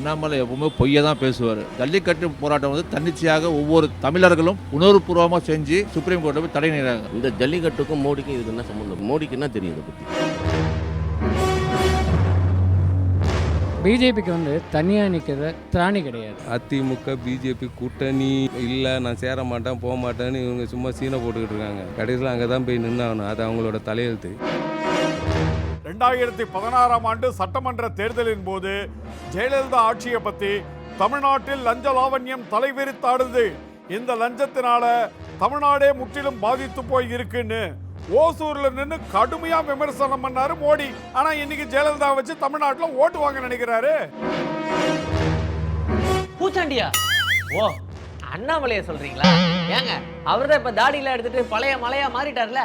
அண்ணாமலை எப்பவுமே பொய்யை தான் பேசுவார். ஜல்லிக்கட்டு போராட்டம் வந்து தன்னிச்சையாக ஒவ்வொரு தமிழர்களும் உணர்வுபூர்வமாக செஞ்சு சுப்ரீம் கோர்ட்டை போய் தடை நிறாங்க இந்த ஜல்லிக்கட்டுக்கும் மோடிக்கும் இதுக்கு என்ன சம்மந்தம் மோடிக்கு என்ன தெரியும் இதை பற்றி பிஜேபிக்கு வந்து தனியாக நிற்கிற திராணி கிடையாது. அதிமுக பிஜேபி கூட்டணி இல்லை நான் சேர மாட்டேன் போக மாட்டேன்னு இவங்க சும்மா சீனை போட்டுக்கிட்டு இருக்காங்க. கடைசியில் அங்கே தான் போய் நின்னாகணும். அது அவங்களோட தலையெழுத்து. ரெண்டாயிரத்தி பதினாறாம் ஆண்டு சட்டமன்ற தேர்தலின் போது ஜெயலலிதா ஆட்சியை பத்தி தமிழ்நாட்டில் லஞ்ச லாவண்யம் தலைவிரித்தாடுது. இந்த லஞ்சத்தினால தமிழ்நாடே முற்றிலும் பாதித்து போய் இருக்குன்னு ஓசூர்ல நின்னு கடுமையா விமர்சனம் பண்ணாரு மோடி. ஆனா இன்னைக்கு ஜெயலலிதா வச்சு தமிழ்நாட்டுல ஓட்டு வாங்க நினைக்கிறாரு. பூச்சாண்டியா? ஓ அண்ணாமலைய சொல்றீங்களா? ஏங்க அவர்தான் இப்ப தாடியில எடுத்துட்டு பழைய மலையா மாறிட்டார்ல?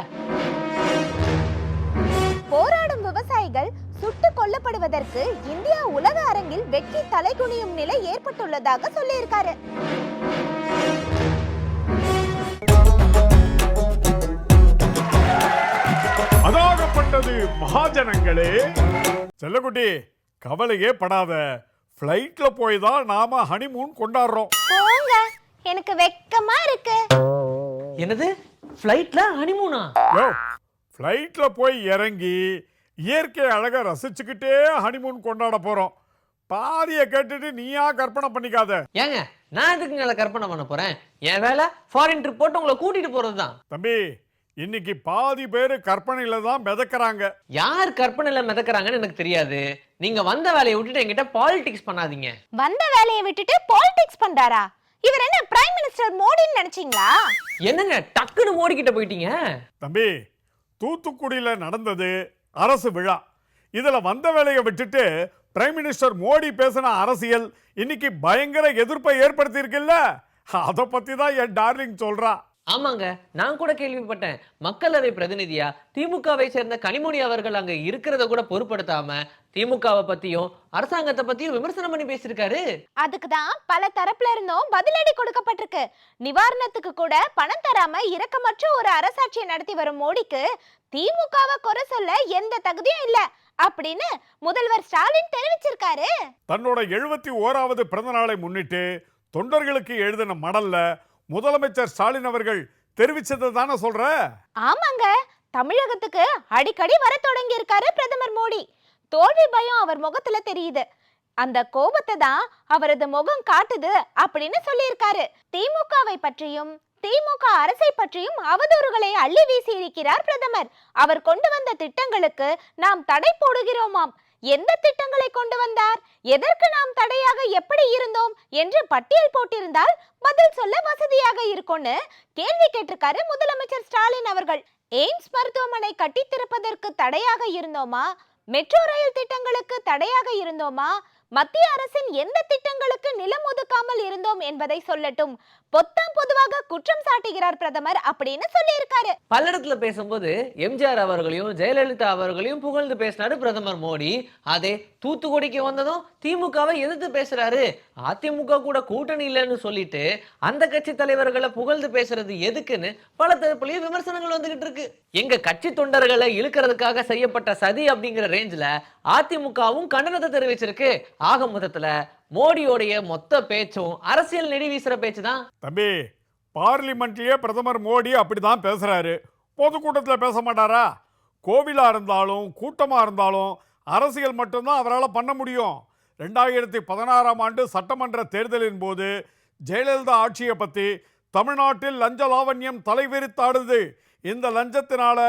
போராடும் விவசாயிகள் சுட்டு கொல்லப்படுவதற்கு இந்தியா உலக அரங்கில் வெட்கி தலைகுனியும் நிலை ஏற்பட்டுள்ளதாக சொல்லியிருக்காரு. அதாகப்பட்டது மகாஜனங்களே. செல்லக்குட்டி கவலையே படாத. ஃப்ளைட்ல போய் தான் நாம ஹனிமூன் கொண்டாடுறோம். போங்க எனக்கு வெக்கமா இருக்கு. என்னது? ஃப்ளைட்ல ஹனிமூனா ஃப்ளைட்ல போய் இறங்கி இயற்கை அழகை ரசிச்சுக்கிட்டே ஹனிமூன் கொண்டாட போறோம். பாதியை கேட்டுட்டு நீயா கற்பனை பண்ணிக்காத. ஏங்க நான் எதுக்குங்க அதை கற்பனை பண்ண போறேன்? என் வேலை ஃபாரின் ட்ரிப் போட்டு உங்களை கூட்டிட்டு போறது தான் தம்பி இன்னைக்கு பாதி பேர் கற்பனையில தான் மிதக்கறாங்க. யார் கற்பனையில மிதக்கறாங்கன்னு எனக்கு தெரியாது. நீங்க வந்த வேலையை விட்டுட்டு என்கிட்ட பாலிடிக்ஸ் பண்ணாதீங்க. வந்த வேலையை விட்டுட்டு பாலிடிக்ஸ் பண்றாரா? இவர் என்ன பிரைம் மினிஸ்டர் மோடின்னு நினைச்சீங்களா? என்னங்க டக்குன்னு மோடி கிட்ட போயிட்டீங்க? தம்பி தூத்துக்குடியில நடந்தது அரசு விழா. இதில் வந்த வேலையை விட்டுட்டு பிரைம் மினிஸ்டர் மோடி பேசின அரசியல் இன்னைக்கு பயங்கர எதிர்ப்பை ஏற்படுத்தியிருக்குல்ல? அதை பத்தி தான் என் டார்லிங் சொல்றா. ஆமாங்க நான் கூட கேள்விப்பட்டேன். மக்களவை பிரதிநிதியா திமுகவை சேர்ந்த கனிமொழி அவர்கள் அங்க இருக்கிறத கூட பொருட்படுத்தாம திமுகவை பத்தியும் அரசாங்கத்தை பத்தியும் விமர்சனம் பண்ணி பேசியிருக்காரு. அதுக்கு தான் பல தரப்புல இருந்தும் பதிலடி கொடுக்கப்பட்டிருக்கு. நிவாரணத்துக்கு கூட பணம் தராம இரக்கமற்ற ஒரு அரசாட்சியை நடத்தி வரும் மோடிக்கு திமுகவை குறை சொல்ல எந்த தகுதியும் இல்ல அப்படின்னு முதல்வர் ஸ்டாலின் தெரிவிச்சிருக்காரு. தன்னோட எழுபத்தி ஓராவது பிறந்த நாளை முன்னிட்டு தொண்டர்களுக்கு எழுதின மடல்ல முதலமைச்சர் ஸ்டாலின் அவர்கள் தெரிவிச்சதை தானே சொல்ற? ஆமாங்க. தமிழகத்துக்கு அடிக்கடி வர தொடங்கி இருக்காரு பிரதமர் மோடி. தோல்வி பயம் அவர் முகத்துல தெரியுது. அந்த கோபத்தை தான் அவரது முகம் காட்டுது அப்படின்னு சொல்லியிருக்காரு. திமுகவை பற்றியும் திமுக அரசை பற்றியும் அவதூறுகளை அள்ளி வீசி இருக்கிறார் பிரதமர். அவர் கொண்டு வந்த திட்டங்களுக்கு நாம் தடை போடுகிறோமாம். எந்த திட்டங்களை கொண்டு வந்தார்? எதற்கு நாம் தடையாக எப்படி இருந்தோம்? என்று பட்டியல் போட்டிருந்தால் பதில் சொல்ல வசதியாக இருக்கும்னு கேள்வி கேட்டிருக்காரு முதலமைச்சர் ஸ்டாலின் அவர்கள். எய்ம்ஸ் மருத்துவமனை கட்டித்திருப்பதற்கு தடையாக இருந்தோமா? மெட்ரோ ரயில் திட்டங்களுக்கு தடையாக இருந்தோமா? மத்திய அரசின் எந்த திட்டங்களுக்கு நிலம் ஒதுக்காமல் இருந்தோம் என்பதை சொல்லட்டும். பொத்தாம் பொதுவாக குற்றம் சாட்டுகிறார் பிரதமர் அப்படின்னு சொல்லியிருக்காரு. பல்லடத்துல பேசும்போது எம்ஜிஆர் அவர்களையும் ஜெயலலிதா அவர்களையும் புகழ்ந்து பேசினாரு பிரதமர் மோடி. அதே தூத்துக்குடிக்கு வந்ததும் திமுகவை எதிர்த்து பேசுறாரு. அதிமுக கூட கூட்டணி இல்லைன்னு சொல்லிட்டு அந்த கட்சி தலைவர்களை புகழ்ந்து பேசுறது எதுக்குன்னு பல தரப்புலயும் விமர்சனங்கள் வந்துகிட்டு இருக்கு. எங்க கட்சி தொண்டர்களை இழுக்கிறதுக்காக செய்யப்பட்ட சதி அப்படிங்கிற ரேஞ்சில அதிமுகவும் கண்டனத்தை தெரிவிச்சிருக்கு. ஆக மொத்தத்துல மோடியோடைய மொத்த பேச்சும் அரசியல் நெடி வீசுற பேச்சு தான். தம்பி பார்லிமெண்ட்லயே பிரதமர் மோடி அப்படிதான் பேசுறாரு. பொதுக்கூட்டத்தில் பேச மாட்டாரா? கோவிலா இருந்தாலும் கூட்டமா இருந்தாலும் அரசியல் மட்டும்தான் அவரால் பண்ண முடியும். ரெண்டாயிரத்தி பதினாறாம் ஆண்டு சட்டமன்ற தேர்தலின் போது ஜெயலலிதா ஆட்சியை பற்றி தமிழ்நாட்டில் லஞ்ச லாவண்யம் தலைவிரித்தாடுது இந்த லஞ்சத்தினால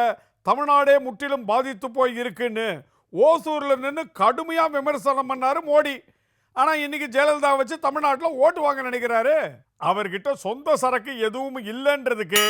தமிழ்நாடே முற்றிலும் பாதித்து போய் இருக்குன்னு ஓசூரில் நின்று கடுமையாக விமர்சனம் பண்ணாரு மோடி. ஆனா இன்னைக்கு ஜெயலலிதா வச்சு தமிழ்நாட்டில் ஓட்டு வாங்க நினைக்கிறாரு. அவர்கிட்ட சொந்த சரக்கு எதுவும் இல்லைன்றதுக்கு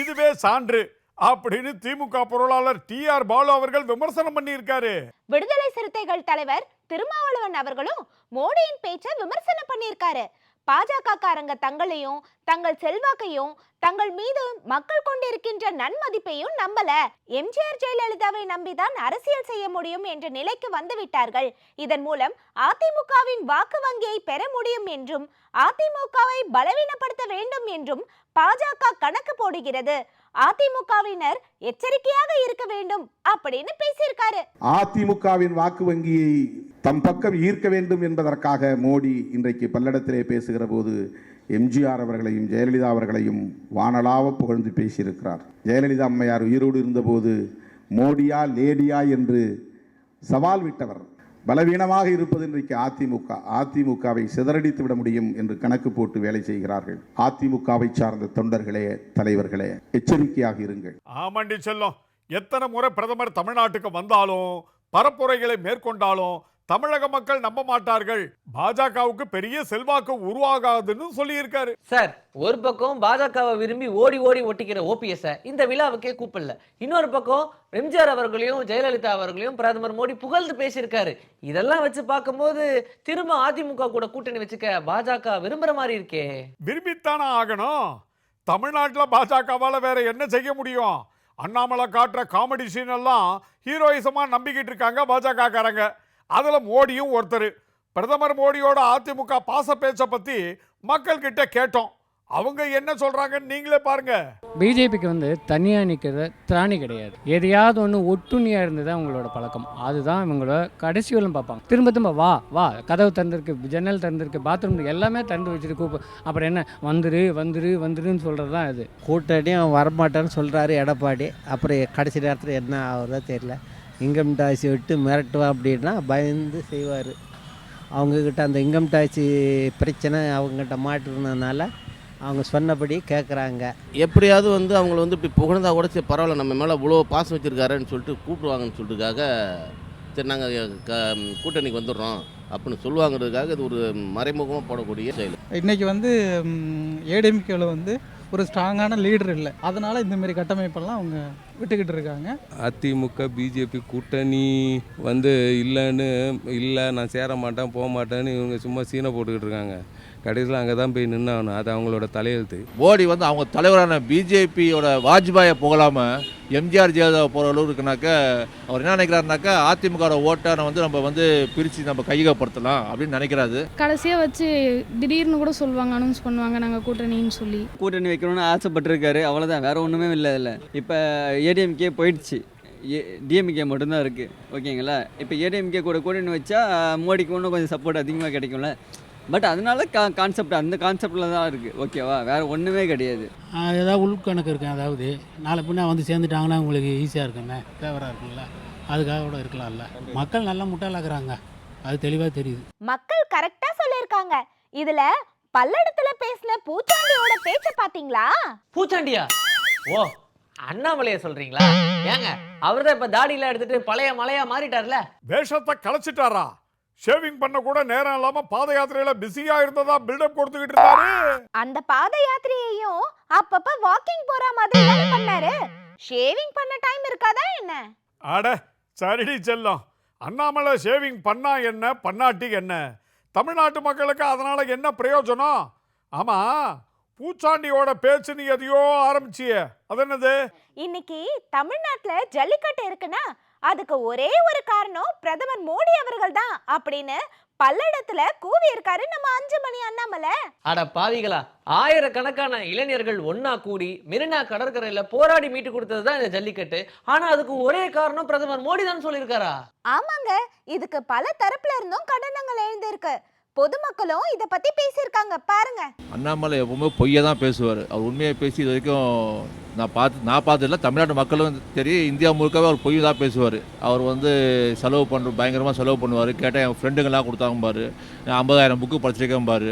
இதுவே சான்று அப்படின்னு திமுக பொருளாளர் டி ஆர் பாலு அவர்கள் விமர்சனம் பண்ணியிருக்காரு. விடுதலை சிறுத்தைகள் தலைவர் திருமாவளவன் அவர்களும் மோடியின் பேச்சை விமர்சனம் பண்ணியிருக்காரு. பாஜக காரங்க தங்களையும் தங்கள் செல்வாக்கையும் தங்கள் மீது மக்கள் கொண்டிருக்கின்ற நன்மதிப்பையும் நம்பல. எம்ஜிஆர் ஜெயலலிதாவை நம்பிதான் அரசியல் செய்ய முடியும் என்ற நிலைக்கு வந்துவிட்டார்கள் இதன் மூலம் அதிமுகவின் வாக்கு வங்கியை பெற முடியும் என்றும் அதிமுகவை பலவீனப்படுத்த வேண்டும் என்றும் பாஜக கணக்கு போடுகிறது. அதிமுகவினர் எச்சரிக்கையாக இருக்க வேண்டும் அப்படின்னு பேசியிருக்காரு. அதிமுகவின் வாக்கு வங்கியை தம் பக்கம் ஈர்க்க வேண்டும் என்பதற்காக மோடி இன்றைக்கு பல்லடத்திலே பேசுகிற போது எம்ஜிஆர் அவர்களையும் ஜெயலலிதா அவர்களையும் வானலாவ புகழ்ந்து பேசியிருக்கிறார். ஜெயலலிதா அம்மையார் உயிரோடு இருந்தபோது மோடியா லேடியா என்று சவால் விட்டவர் பலவீனமாக இருப்பது இன்றைக்கு அதிமுக. அதிமுகவை சிதறடித்து விட முடியும் என்று கணக்கு போட்டு வேலை செய்கிறார்கள். அதிமுகவை சார்ந்த தொண்டர்களே தலைவர்களே எச்சரிக்கையாக இருங்கள். ஆமாண்டி செல்லும். எத்தனை முறை பிரதமர் தமிழ்நாட்டுக்கு வந்தாலும் பரப்புரைகளை மேற்கொண்டாலும் தமிழக மக்கள் நம்ப மாட்டார்கள். பாஜகவுக்கு பெரிய செல்வாக்கு உருவாகாதுன்னு சொல்லியிருக்காரு. சார் ஒரு பக்கம் பாஜகவை விரும்பி ஓடி ஓடி ஒட்டிக்கிற ஓபிஎஸ் இந்த விழாவுக்கே கூப்பிடல. இன்னொரு பக்கம் எம்ஜிஆர் அவர்களையும் ஜெயலலிதா அவர்களையும் பிரதமர் மோடி புகழ்ந்து பேசியிருக்காரு. இதெல்லாம் வச்சு பார்க்கும்போது திரும்ப அதிமுக கூட கூட்டணி வச்சுக்க பாஜக விரும்புற மாதிரி இருக்கே. விரும்பித்தானே ஆகணும். தமிழ்நாட்டில் பாஜகவால் வேற என்ன செய்ய முடியும்? அண்ணாமலை காட்டுற காமெடி சீன் எல்லாம் ஹீரோயிசமாக நம்பிக்கிட்டு இருக்காங்க பாஜக காரங்க அதில் மோடியும் ஒருத்தர். பிரதமர் மோடியோட அதிமுக பாச பேச்சை பற்றி மக்கள்கிட்ட கேட்டோம். அவங்க என்ன சொல்றாங்கன்னு நீங்களே பாருங்க. பிஜேபிக்கு வந்து தனியாக நிற்கிற திராணி கிடையாது. எதையாவது ஒன்று ஒட்டுண்ணியாக இருந்தது தான் அவங்களோட பழக்கம். அதுதான் இவங்களோட கடைசி வரலும் பார்ப்பாங்க. திரும்ப திரும்ப வா வா கதவு திறந்திருக்கு ஜன்னல் திறந்திருக்கு பாத்ரூம் எல்லாமே திறந்து வச்சுட்டு கூப்பு அப்புறம் என்ன? வந்துரு வந்துரு வந்துருன்னு சொல்கிறது தான் இது. கூட்டணியும் வரமாட்டேன்னு சொல்கிறாரு எடப்பாடி. அப்புறம் கடைசி நேரத்தில் என்ன ஆகுறதோ தெரியல. இன்கம் டாக்ஸ் விட்டு மிரட்டுவா அப்படின்னா பயந்து செய்வார். அவங்கக்கிட்ட அந்த இன்கம் டாக்ஸ் பிரச்சனை அவங்ககிட்ட மாட்டிருந்ததுனால அவங்க சொன்னபடி கேட்குறாங்க எப்படியாவது வந்து அவங்கள வந்து இப்படி புகழ்ந்தா கூட சரி பரவாயில்ல நம்ம மேலே இவ்வளோ பாசம் வச்சிருக்காருன்னு சொல்லிட்டு கூப்பிடுவாங்கன்னு சொல்லிட்டுக்காக சரி நாங்கள் க கூட்டணிக்கு வந்துடுறோம் அப்படின்னு சொல்லுவாங்கிறதுக்காக இது ஒரு மறைமுகமாக போடக்கூடிய செயல். இன்னைக்கு வந்து ஏடிஎம்கேவில் வந்து ஒரு ஸ்ட்ராங்கான லீடர் இல்லை. அதனால இந்த மாதிரி கட்டமைப்பெல்லாம் அவங்க விட்டுக்கிட்டு இருக்காங்க. அதிமுக பிஜேபி கூட்டணி வந்து இல்லைன்னு இல்லை நான் சேர மாட்டேன் போக மாட்டேன்னு இவங்க சும்மா சீனை போட்டுக்கிட்டு இருக்காங்க. கடைசியில் அங்கே தான் போய் நின்னாகணும். அது அவங்களோட தலையெழுத்து. மோடி வந்து அவங்க தலைவரான பிஜேபியோட வாஜ்பாயை புகழாம எம்ஜிஆர் ஜெயலலிதா போகிற அளவு இருக்குனாக்க அவர் என்ன நினைக்கிறாருனாக்கா அதிமுகவோட ஓட்டான வந்து நம்ம வந்து பிரித்து நம்ம கையகப்படுத்தலாம் அப்படின்னு நினைக்கிறாரு. கடைசியாக வச்சு திடீர்னு கூட சொல்லுவாங்க அனௌன்ஸ் பண்ணுவாங்க நாங்கள் கூட்டணின்னு சொல்லி. கூட்டணி வைக்கணும்னு ஆசைப்பட்டிருக்காரு. அவ்வளோதான் வேற ஒன்றுமே இல்லை இதில் இப்போ ஏடிஎம்கே போயிடுச்சு. டிஎம்கே மட்டும்தான் இருக்குது ஓகேங்களா? இப்போ ஏடிஎம்கே கூட கூட்டணி வச்சா மோடிக்கு இன்னும் கொஞ்சம் சப்போர்ட் அதிகமாக கிடைக்கும்ல. பட் அதனால கா கான்செப்ட் அந்த கான்செப்டில் தான் இருக்குது ஓகேவா வேறு ஒன்றுமே கிடையாது. ஏதாவது உள்கணக்கு இருக்கேன் அதாவது. நாளை பின்ன வந்து சேர்ந்துட்டாங்கன்னா உங்களுக்கு ஈஸியாக இருக்குமே ஃபேவராக இருக்கும்ல? அதுக்காக கூட இருக்கலாம்ல? மக்கள் நல்லா முட்டாளாக்குறாங்க. அது தெளிவாக தெரியுது. மக்கள் கரெக்டா சொல்லியிருக்காங்க. இதுல பல்லடத்துல பேசின பூச்சாண்டியோட பேச்ச பாத்தீங்களா? பூச்சாண்டியா? ஓ அண்ணாமலைய சொல்றீங்களா? ஏங்க அவர்தான் இப்ப தாடியெல்லாம் எடுத்துட்டு பழைய மலையா மாறிட்டார்ல? வேஷத்தை கலைச்சிட்டாரா? ஷேவிங் பண்ண கூட நேரம் இல்லாம பாத யாத்திரையில பிஸியா இருந்ததா பில்டப் கொடுத்துக்கிட்டு இருந்தாரு. அந்த பாத யாத்திரையையும் அப்பப்ப வாக்கிங் போற மாதிரி தானே பண்ணாரு? ஷேவிங் பண்ண டைம் இருக்காதா என்ன? அட சரிடி செல்லம். அண்ணாமலை ஷேவிங் பண்ணா என்ன பண்ணாட்டி என்ன? தமிழ்நாட்டு மக்களுக்கு அதனால என்ன பிரயோஜனம்? ஆமா பூச்சாண்டியோட பேச்சு நீ எதையோ ஆரம்பிச்சிய. அது என்னது? இன்னைக்கு தமிழ்நாட்டுல ஜல்லிக்கட்டு இருக்குன்னா அதுக்கு ஒரே ஒரு காரணம் பிரதமர் மோடி அவர்கள் தான் அப்படின்னு பல்லடத்துல கூவி இருக்காரு நம்ம அஞ்சு மணி அண்ணாமலை. அட பாவிகளா ஆயிரக்கணக்கான இளைஞர்கள் ஒண்ணா கூடி மெரினா கடற்கரையில போராடி மீட்டு கொடுத்தது தான் இந்த ஜல்லிக்கட்டு. ஆனா அதுக்கு ஒரே காரணம் பிரதமர் மோடி தான் சொல்லியிருக்காரா? ஆமாங்க இதுக்கு பல தரப்புல இருந்தும் கண்டனங்கள் எழுந்திருக்கு. பொதுமக்களும் இத பத்தி பேசியிருக்காங்க பாருங்க. அண்ணாமலை எப்பவுமே பொய்யை தான் பேசுவார். அவர் உண்மையை பேசி இது வரைக்கும் நான் பார்த்து நான் பார்த்ததில்ல தமிழ்நாட்டு மக்களும் தெரியும் இந்தியா முழுக்கவே அவர் பொய் தான் பேசுவார். அவர் வந்து செலவு பண்ணுற பயங்கரமாக செலவு பண்ணுவார். கேட்டால் என் ஃப்ரெண்டுங்கெல்லாம் கொடுத்தாங்கம்பார். நான் ஐம்பதாயிரம் புக்கு படிச்சிருக்கேன்பார்.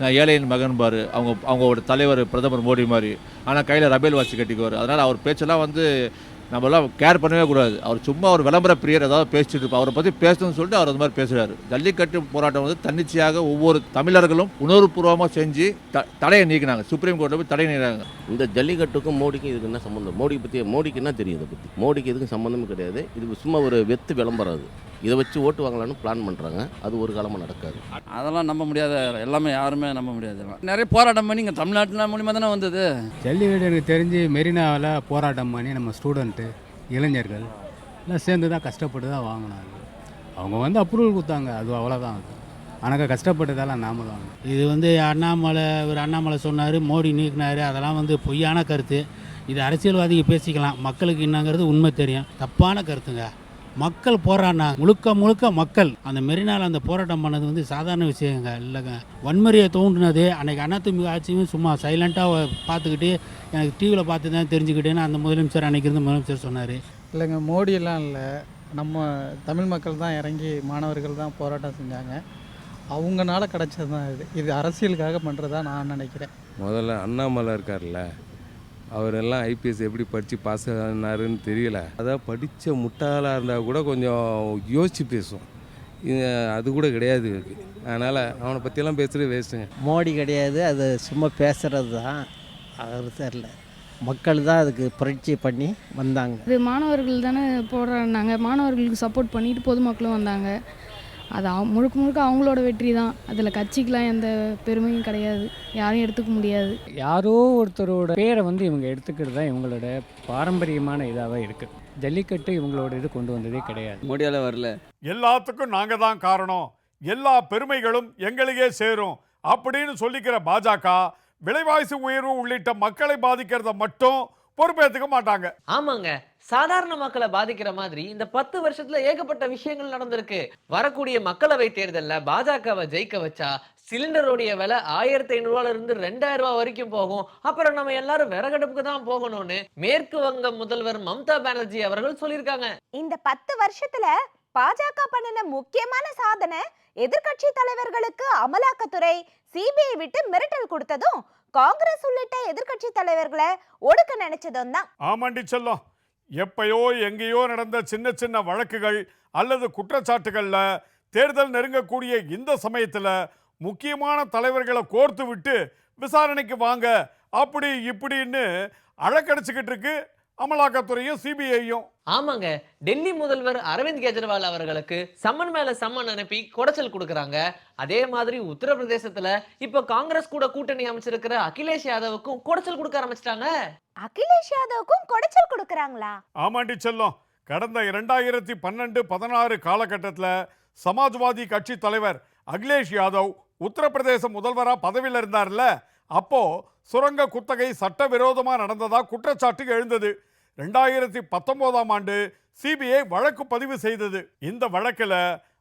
நான் ஏழையின் மகன்பார். அவங்க அவங்களோட தலைவர் பிரதமர் மோடி மாதிரி. ஆனால் கையில் ரபேல் வாட்சி கட்டிக்குவார். அதனால் அவர் பேச்செல்லாம் வந்து நம்மளாம் கேர் பண்ணவே கூடாது. அவர் சும்மா ஒரு விளம்பர பிரியர் ஏதாவது பேசிட்டு இருப்பார். அவரை பற்றி பேசணும்னு சொல்லிட்டு அவர் அந்த மாதிரி பேசுகிறாரு ஜல்லிக்கட்டு போராட்டம் வந்து தன்னிச்சையாக ஒவ்வொரு தமிழர்களும் உணர்வுபூர்வமாக செஞ்சு த தடையை நீக்கினாங்க. சுப்ரீம் கோர்ட்டில் போய் தடை நீக்கிறாங்க இந்த ஜல்லிக்கட்டுக்கும் மோடிக்கும் இதுக்கு என்ன சம்மந்தம் மோடி பற்றி மோடிக்கு என்ன தெரியும் இதை பற்றி மோடிக்கு எதுக்கும் சம்மந்தமும் கிடையாது. இது சும்மா ஒரு வெத்து விளம்பரம் அது. இதை வச்சு ஓட்டு வாங்கலாம்னு பிளான் பண்ணுறாங்க அது ஒரு காலமாக நடக்காது. அதெல்லாம் நம்ப முடியாத எல்லாமே யாருமே நம்ப முடியாது. நிறைய போராட்டம் பண்ணி இங்கே தமிழ்நாட்டில் மூலியமாக தானே வந்தது. ஜல்லிக்கட்டு எனக்கு தெரிஞ்சு மெரினாவில் போராட்டம் பண்ணி நம்ம ஸ்டூடெண்ட்டு இளைஞர்கள் எல்லாம் சேர்ந்து தான் கஷ்டப்பட்டு தான் வாங்கினாங்க. அவங்க வந்து அப்ரூவல் கொடுத்தாங்க. அது அவ்வளோதான் அது. ஆனால் கஷ்டப்பட்டதெல்லாம் நாம தான். இது வந்து அண்ணாமலை ஒரு அண்ணாமலை சொன்னார் மோடி நீக்கினார். அதெல்லாம் வந்து பொய்யான கருத்து. இது அரசியல்வாதிங்க பேசிக்கலாம். மக்களுக்கு என்னங்கிறது உண்மை தெரியும். தப்பான கருத்துங்க. மக்கள் போராடினா முழுக்க முழுக்க மக்கள். அந்த மெரினால அந்த போராட்டம் பண்ணது வந்து சாதாரண விஷயங்க. இல்லைங்க வன்முறையை தோன்றினது அன்னைக்கு அதிமுக ஆட்சியும் சும்மா சைலண்ட்டாக பார்த்துக்கிட்டு எனக்கு டிவியில் பார்த்து தான் தெரிஞ்சுக்கிட்டேன்னு அந்த முதலமைச்சர் அன்னைக்கு இருந்த முதலமைச்சர் சொன்னார். இல்லைங்க மோடியெல்லாம் இல்லை. நம்ம தமிழ் மக்கள் தான் இறங்கி மாணவர்கள் தான் போராட்டம் செஞ்சாங்க. அவங்கனால கிடைச்சது தான் இது. இது அரசியலுக்காக பண்ணுறதா நான் நினைக்கிறேன். முதல்ல அண்ணாமலை இருக்கார்ல அவரெல்லாம் ஐபிஎஸ் எப்படி படித்து பாஸ் ஆனாருன்னு தெரியல. அதான் படித்த முட்டாளாக இருந்தால் கூட கொஞ்சம் யோசித்து பேசுவோம். இது அது கூட கிடையாது அதனால் அவனை பற்றியெல்லாம் பேசுகிறது வேஸ்ட்டுங்க மோடி கிடையாது அது சும்மா பேசுகிறது தான் அவர் தெரில மக்கள் தான் அதுக்கு புரட்சி பண்ணி வந்தாங்க. இது மாணவர்கள் தானே போடுறாங்க மாணவர்களுக்கு சப்போர்ட் பண்ணிட்டு பொதுமக்களும் வந்தாங்க. அது அவ- முழுக்க முழுக்க அவங்களோட வெற்றி தான். அதில் கட்சிக்கெலாம் எந்த பெருமையும் கிடையாது. யாரையும் எடுத்துக்க முடியாது. யாரோ ஒருத்தரோட பேரை வந்து இவங்க எடுத்துக்கிறது தான் இவங்களோட பாரம்பரியமான இதாகவே இருக்குது ஜல்லிக்கட்டு இவங்களோட இது கொண்டு வந்ததே கிடையாது. மோடியால் வரல. எல்லாத்துக்கும் நாங்க தான் காரணம். எல்லா பெருமைகளும் எங்களுக்கே சேரும். அப்படின்னு சொல்லிக்கிற பாஜக விலைவாசி உயர்வு உள்ளிட்ட மக்களை பாதிக்கிறத மட்டும் பொறுப்பேற்றுக்க மாட்டாங்க. ஆமாங்க. சாதாரண மக்களை பாதிக்கிற மாதிரி இந்த பத்து வருஷத்துல ஏகப்பட்ட விஷயங்கள் நடந்திருக்கு. வரக்கூடிய மக்களவை தேர்தல்ல பாஜகவை ஜெயிக்க வச்சா சிலிண்டருடைய விலை ஆயிரத்தி ஐநூறுவால இருந்து ரெண்டாயிரம் ரூபாய் வரைக்கும் போகும். அப்புறம் நம்ம எல்லாரும் விறகடுப்புக்கு தான் போகணும்னு மேற்கு வங்க முதல்வர் மம்தா பானர்ஜி அவர்கள் சொல்லியிருக்காங்க. இந்த பத்து வருஷத்துல பாஜக பண்ணின முக்கியமான சாதனை எதிர்க்கட்சி தலைவர்களுக்கு அமலாக்கத்துறை சிபிஐ விட்டு மிரட்டல் கொடுத்ததும் காங்கிரஸ் உள்ளிட்ட எதிர்க்கட்சி தலைவர்களை ஒடுக்க நினைச்சதும் தான். ஆமாண்டி செல்லம். எப்பயோ எங்கேயோ நடந்த சின்ன சின்ன வழக்குகள் அல்லது குற்றச்சாட்டுகள்ல தேர்தல் நெருங்கக்கூடிய இந்த சமயத்துல முக்கியமான தலைவர்களை கோர்த்து விட்டு விசாரணைக்கு வாங்க அப்படி இப்படின்னு அழக்கடிச்சிக்கிட்டு இருக்கு. அமலாக்கத்துறையும் சிபிஐயும். ஆமாங்க. டெல்லி முதல்வர் அரவிந்த் கெஜ்ரிவால் அவர்களுக்கு சம்மன் மேல சம்மன் அனுப்பி குடைச்சல் கொடுக்கறாங்க. அதே மாதிரி உத்தரப்பிரதேசத்துல இப்ப காங்கிரஸ் கூட கூட்டணி அமைச்சிருக்கிற அகிலேஷ் யாதவுக்கும் குடைச்சல் கொடுக்க ஆரம்பிச்சிட்டாங்க. அகிலேஷ் யாதவுக்கும் குடைச்சல் கொடுக்கறாங்களா? ஆமாண்டி செல்லம். கடந்த இரண்டாயிரத்தி பன்னெண்டு பதினாறு காலகட்டத்தில் சமாஜ்வாதி கட்சி தலைவர் அகிலேஷ் யாதவ் உத்தரப்பிரதேச முதல்வரா பதவியில் இருந்தார்ல. அப்போ சுரங்க குத்தகை சட்டவிரோதமாக நடந்ததா குற்றச்சாட்டு எழுந்தது. ரெண்டாயிரத்தி பத்தொம்போதாம் ஆண்டு சிபிஐ வழக்கு பதிவு செய்தது. இந்த வழக்கில்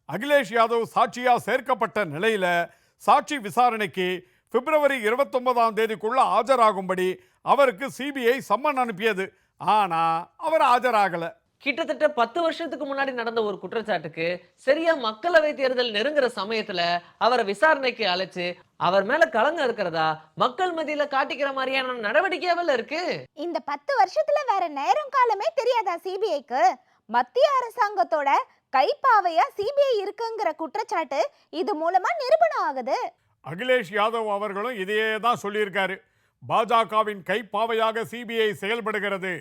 அகிலேஷ் யாதவ் சாட்சியா சேர்க்கப்பட்ட நிலையில சாட்சி விசாரணைக்கு பிப்ரவரி இருபத்தொன்பதாம் தேதிக்குள்ள ஆஜராகும்படி அவருக்கு சிபிஐ சம்மன் அனுப்பியது. ஆனா அவர் ஆஜராகல. கிட்டத்தட்ட பத்து வருஷத்துக்கு முன்னாடி நடந்த ஒரு குற்றச்சாட்டுக்கு சரியா மக்களவை தேர்தல் நெருங்குற சமயத்துல அவரை விசாரணைக்கு அழைச்சு அவர் மேல களங்கம் இருக்கிறதா மக்கள் மத்தியில காட்டிக்கிற மாதிரியான நடவடிக்கையாவில் இருக்கு? இந்த பத்து வருஷத்துல வேற நேரம் காலமே தெரியாதா சிபிஐக்கு? மத்திய அரசாங்கத்தோட கைப்பாவையா சிபிஐ இருக்குங்கிற குற்றச்சாட்டு இது மூலமா நிரூபணம் ஆகுது. அகிலேஷ் யாதவ் அவர்களும் இதையே தான் சொல்லியிருக்காரு. பாஜகவின் கைப்பாவையாக சிபிஐ செயல்படுகிறது.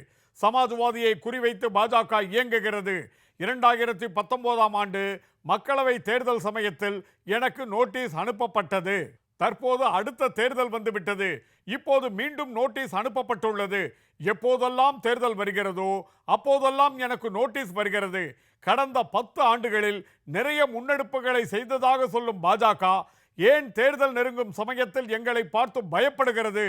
சமாஜ்வாதியை குறிவைத்து பாஜக இயங்குகிறது. இரண்டாயிரத்தி பத்தொன்பதாம் ஆண்டு மக்களவை தேர்தல் சமயத்தில் எனக்கு நோட்டீஸ் அனுப்பப்பட்டது. தற்போது அடுத்த தேர்தல் வந்துவிட்டது. இப்போது மீண்டும் நோட்டீஸ் அனுப்பப்பட்டுள்ளது. எப்போதெல்லாம் தேர்தல் வருகிறதோ அப்போதெல்லாம் எனக்கு நோட்டீஸ் வருகிறது. கடந்த பத்து ஆண்டுகளில் நிறைய முன்னெடுப்புகளை செய்ததாக சொல்லும் பாஜக ஏன் தேர்தல் நெருங்கும் சமயத்தில் எங்களை பார்த்து பயப்படுகிறது?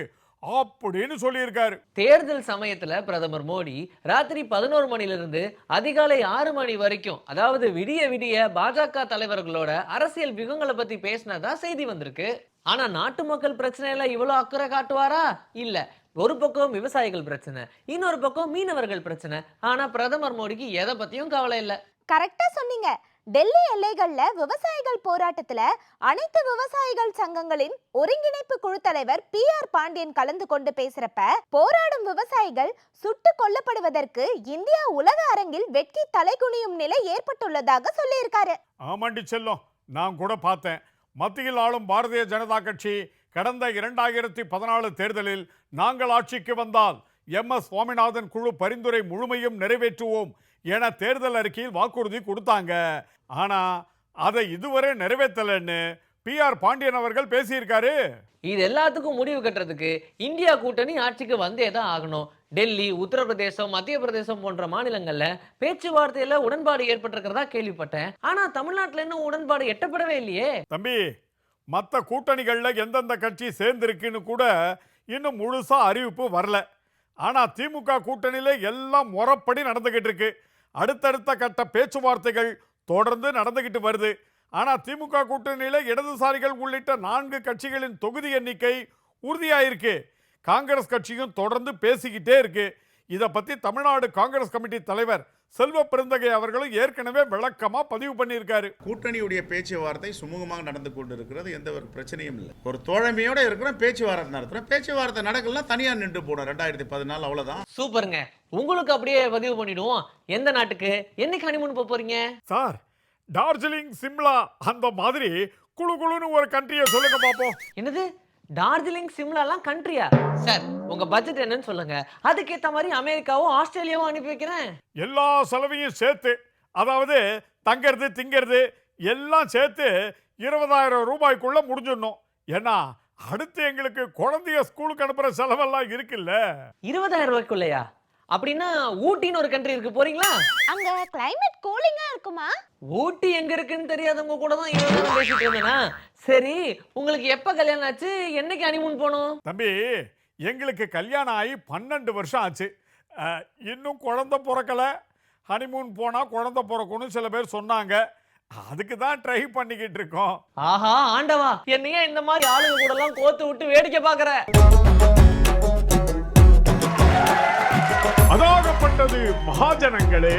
அப்படின்னு சொல்லியிருக்காரு. தேர்தல் சமயத்துல பிரதமர் மோடி ராத்திரி பதினோரு மணில இருந்து அதிகாலை ஆறு மணி வரைக்கும் அதாவது விடிய விடிய பாஜக தலைவர்களோட அரசியல் வியூகங்களை பத்தி பேசினதா செய்தி வந்திருக்கு. ஆனா நாட்டு மக்கள் பிரச்சனையில இவ்வளவு அக்கறை காட்டுவாரா? இல்ல. ஒரு பக்கம் விவசாயிகள் பிரச்சனை இன்னொரு பக்கம் மீனவர்கள் பிரச்சனை. ஆனா பிரதமர் மோடிக்கு எதை பத்தியும் கவலை இல்ல. கரெக்டா சொன்னீங்க. டெல்லி எல்லைகள்ல விவசாயிகள் போராட்டத்துல அனைத்து விவசாயிகள் சங்கங்களின் ஒருங்கிணைப்பு குழு தலைவர் பி ஆர் பாண்டியன் கலந்து கொண்டு பேசுறப்ப போராடும் விவசாயிகள் சுட்டு கொல்லப்படுவதற்கு இந்தியா உலக அரங்கில் வெட்கி தலைகுனியும் நிலை ஏற்பட்டுள்ளதாக சொல்லியிருக்காரு. ஆமாண்டி செல்லும் நான் கூட பார்த்தேன். மத்தியில் ஆளும் பாரதிய ஜனதா கட்சி கடந்த இரண்டாயிரத்தி பதினாலு தேர்தலில் நாங்கள் ஆட்சிக்கு வந்தால் எம் எஸ் சுவாமிநாதன் குழு பரிந்துரை முழுமையும் நிறைவேற்றுவோம் என தேர்தல் அறிக்கையில் வாக்குறுதி கொடுத்தாங்க. ஆனா அதை இதுவரை நிறைவேற்றலைன்னு பி ஆர் பாண்டியன் அவர்கள் பேசியிருக்காரு. இது எல்லாத்துக்கும் முடிவு கட்டுறதுக்கு இந்தியா கூட்டணி ஆட்சிக்கு வந்தே தான் ஆகணும். டெல்லி உத்தரப்பிரதேசம் மத்திய பிரதேசம் போன்ற மாநிலங்கள்ல பேச்சுவார்த்தையில உடன்பாடு ஏற்பட்டிருக்கிறதா கேள்விப்பட்டேன். ஆனா தமிழ்நாட்டுல இன்னும் உடன்பாடு எட்டப்படவே இல்லையே. தம்பி மற்ற கூட்டணிகளில் எந்தெந்த கட்சி சேர்ந்திருக்குன்னு கூட இன்னும் முழுசா அறிவிப்பு வரல. ஆனால் திமுக கூட்டணியில் எல்லாம் முறப்படி நடந்துக்கிட்டு இருக்கு. அடுத்தடுத்த கட்ட பேச்சுவார்த்தைகள் தொடர்ந்து நடந்துக்கிட்டு வருது. ஆனால் திமுக கூட்டணியில் இடதுசாரிகள் உள்ளிட்ட நான்கு கட்சிகளின் தொகுதி எண்ணிக்கை உறுதியாயிருக்கு. காங்கிரஸ் கட்சியும் தொடர்ந்து பேசிக்கிட்டே இருக்கு. இதை பற்றி தமிழ்நாடு காங்கிரஸ் கமிட்டி தலைவர் செல்வ பெருந்தகை அவர்களும் ஏற்கனவே விளக்கமாக பதிவு பண்ணியிருக்காரு. கூட்டணியுடைய பேச்சுவார்த்தை சுமூகமாக நடந்து கொண்டிருக்கிறது எந்த ஒரு பிரச்சனையும் இல்லை. ஒரு தோழமையோட இருக்கிறோம் பேச்சுவார்த்தை நடத்துகிறோம் பேச்சுவார்த்தை நடக்கலாம் தனியாக நின்று போனோம் ரெண்டாயிரத்தி பதினாலு அவ்வளோதான் சூப்பருங்க. உங்களுக்கு அப்படியே பதிவு பண்ணிடுவோம். எந்த நாட்டுக்கு? என்னைக்கு ஹனிமூன் போக போறீங்க? சார் டார்ஜிலிங் சிம்லா அந்த மாதிரி குழு குழுன்னு ஒரு கண்ட்ரியை சொல்லுங்க பார்ப்போம் என்னது? டார்ஜிலிங் சிம்லாலாம் கண்ட்ரியா? சார் உங்க பட்ஜெட் என்னன்னு சொல்லுங்க. அதுக்கேத்த மாதிரி அமெரிக்காவும் ஆஸ்திரேலியாவும் அனுப்பி வைக்கிறேன். எல்லா செலவையும் சேர்த்து அதாவது தங்கிறது திங்கிறது எல்லாம் சேர்த்து இருபதாயிரம் ரூபாய்க்குள்ள முடிஞ்சிடணும். ஏன்னா அடுத்து எங்களுக்கு குழந்தைய ஸ்கூலுக்கு அனுப்புற செலவெல்லாம் இருக்குல்ல. இருபதாயிரம் ரூபாய்க்குள்ளயா? அப்படின்னா ஊட்டின்னு ஒரு கண்ட்ரி இருக்கு. போறீங்களா? அங்க கிளைமேட் கூலிங்கா இருக்குமா? ஊட்டி எங்க இருக்குன்னு தெரியாதவங்க கூட தான் இவ்வளவு நேரம் பேசிட்டு இருந்தேனா? சரி உங்களுக்கு எப்ப கல்யாணம் ஆச்சு? என்னைக்கு ஹனிமூன் போகணும் தம்பி எங்களுக்கு கல்யாணம் ஆகி பன்னெண்டு வருஷம் ஆச்சு. அஹ், இன்னும் குழந்தை பிறக்கல. ஹனிமூன் போனால் குழந்தை பிறக்கும்னு சில பேர் சொன்னாங்க. அதுக்கு தான் ட்ரை பண்ணிக்கிட்டு இருக்கோம். ஆஹா ஆண்டவா என்னைய இந்த மாதிரி ஆளுங்க கூட எல்லாம் கோத்து விட்டு வேடிக்கை பாக்குற அதாகப்பட்டது மகாஜனங்களே.